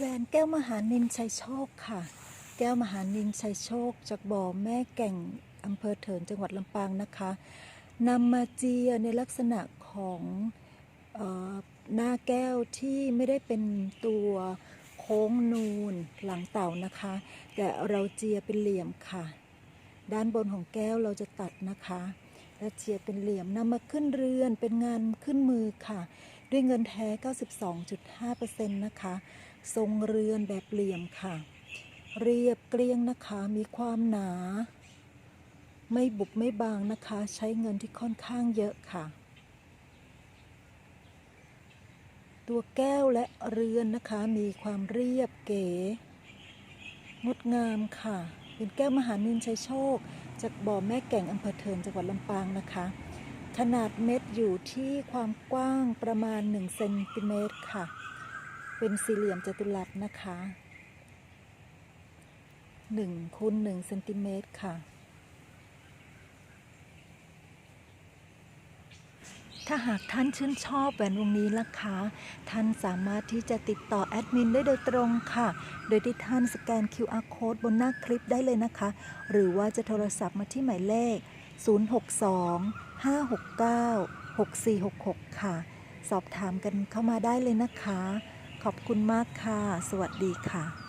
แหวนแก้วมหานินชัยโชคค่ะ แก้วมหานินชัยโชค จากบ่อแม่แก่งอำเภอเถินจังหวัดลำปางนะคะนำมาเจียในลักษณะของออหน้าแก้วที่ไม่ได้เป็นตัวโค้งนูนหลังเต่านะคะ แต่เราเจียเป็นเหลี่ยมค่ะ ด้านบนของแก้วเราจะตัดนะคะ และเจียเป็นเหลี่ยมนำมาขึ้นเรือนเป็นงานขึ้นมือค่ะ ด้วยเงินแท้ 92.5%นะคะ ทรงเรือนแบบเหลี่ยมค่ะ เรียบเกลี้ยงนะคะ มีความหนา ไม่บุบไม่บางนะคะ ใช้เงินที่ค่อนข้างเยอะค่ะ ตัวแก้วและเรือนนะคะ มีความเรียบเก๋ งดงามค่ะ เป็นแก้วมหานินชัยโชค จากบ่อแม่แก่งอำเภอเทินจังหวัดลำปางนะคะ ขนาดเม็ดอยู่ที่ความกว้างประมาณ1เซนติเมตรค่ะ เป็นสี่เหลี่ยมจัตุรัสนะคะ1คูณ1เซนติเมตรค่ะ ถ้าหากท่านชื่นชอบแหวนวงนี้ล่ะคะ ท่านสามารถที่จะติดต่อแอดมินได้โดยตรงค่ะ โดยที่ท่านสแกน QR code บนหน้าคลิปได้เลยนะคะ หรือว่าจะโทรศัพท์มาที่หมายเลข0 569 6466 ค่ะ สอบถามกันเข้ามาได้เลยนะคะ ขอบคุณมากค่ะ สวัสดีค่ะ